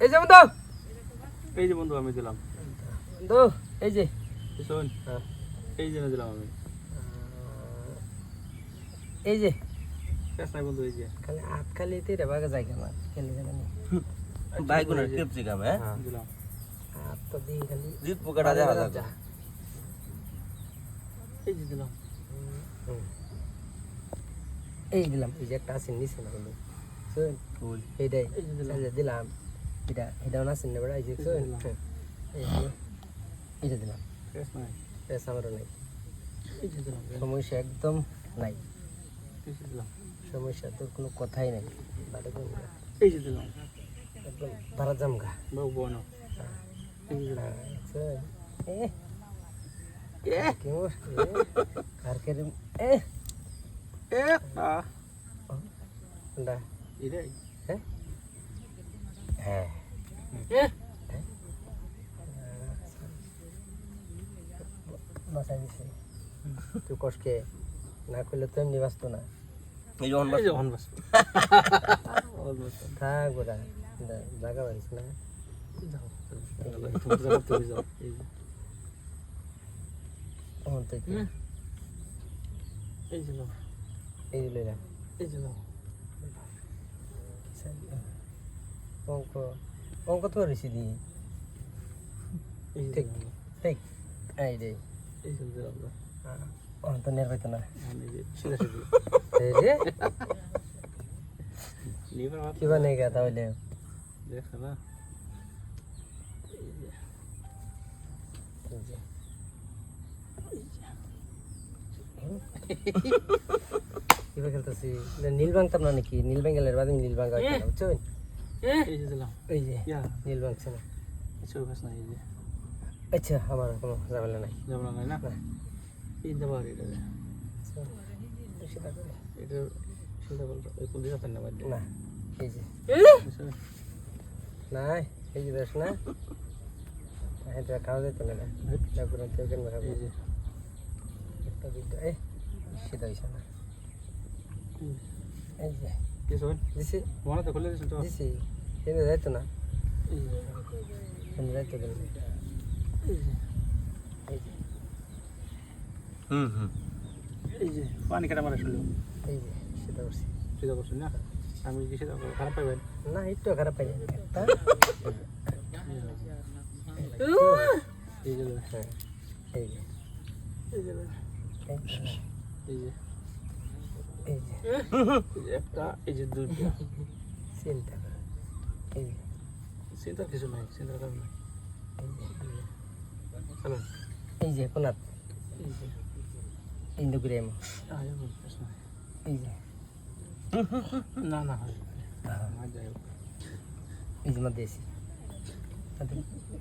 এই যে বন্ধু। এই যে বন্ধু আমি দিলাম। বন্ধু এই যে। শোন হ্যাঁ। এই যে দিলাম আমি। এই যে। কেস নাই বন্ধু এই যে। খালি হাত খালি তেরে বাগে যায় কেন খেলে জানা নেই বাইগুনের ক্যাপসিকাম হ্যাঁ? দিলাম। হাত তো দিই খালি। জিত পোকাটা দেখা যাবে। এই যে দিলাম। হুম। এই দিলাম এই যে একটা আছে নিচে না বন্ধু। শোন ওই এইটাই এই যে দিলাম। এটা এটাও না চিনে বেড়া এই যে দিলাম। বেশ আমারও নাই। সমস্যা একদম নাই। সমস্যা তোর কোনো কথাই নাই। এই যে দিলাম। একদম ধরা জামগা বোনো এ। এ কি মোর এ কার কে এ এ আ কোনটা এটাই হ্যাঁ। বাসায় দিছে তুই কষ্টকে না করলে তো এমনি বাঁচতো না। এই যখন থাক জায়গা পাইছ না। যাও এই যে। এই যে এই যে লইলাম এই যে যাও অঙ্ক অঙ্ক তো রেসি দি ঠিক ঠিক এই রে এই যে দিলাম ও তো নের পাইতো না। সিধা সিধি এই রে কি বানাই গা তাহলে? দেখ না। খেলতেছি। নীল ভাঙতাম না নাকি? নীল ভাঙ্গেলের বাদে নীল ভাঙ্গা বুঝছ? এই যে দিলাম। এই যে। নীল ভাঙছে না কিছু নাই এই যে। আচ্ছা আমার কোনো ঝামেলা নাই। যেমন নাই না? এই দেবার এটা আচ্ছা, টাকা নেই। এটা বলতো ওই না না এই যে। নাই এই যে বেশ না। এটা খাওয়া যেত না না? কেন খাব এই যে। একটা হয়েছে না। এই যে। কিছু দিছি মনে তো খুলে দিছেন তো দিছি কিন্তু যাইতো না কিন্তু যাইতো যে হুম হুম এই যে পানি কেটে মারা শুনলো এই যে সেটা করছি সেটা করছেন না আমি কি সেটা খারাপ পাইবেন না একটু খারাপ পাই এই যে হ্যাঁ এই যে এই যে এই যে, এই যে। একটা এই যে দুইটা। চিন্তা করো এই যে। চিন্তার কিছু নাই চিন্তার কারণ নাই। এই যে। কোনাত প্রশ্ন নাই। এই যে। না না হয় এই যে মধ্যে এসি।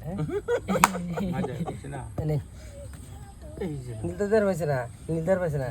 হ্যাঁ? না যাই হোক না। নেই এই যে। নীলদার পাইছে না? নীলদার পাইছে না?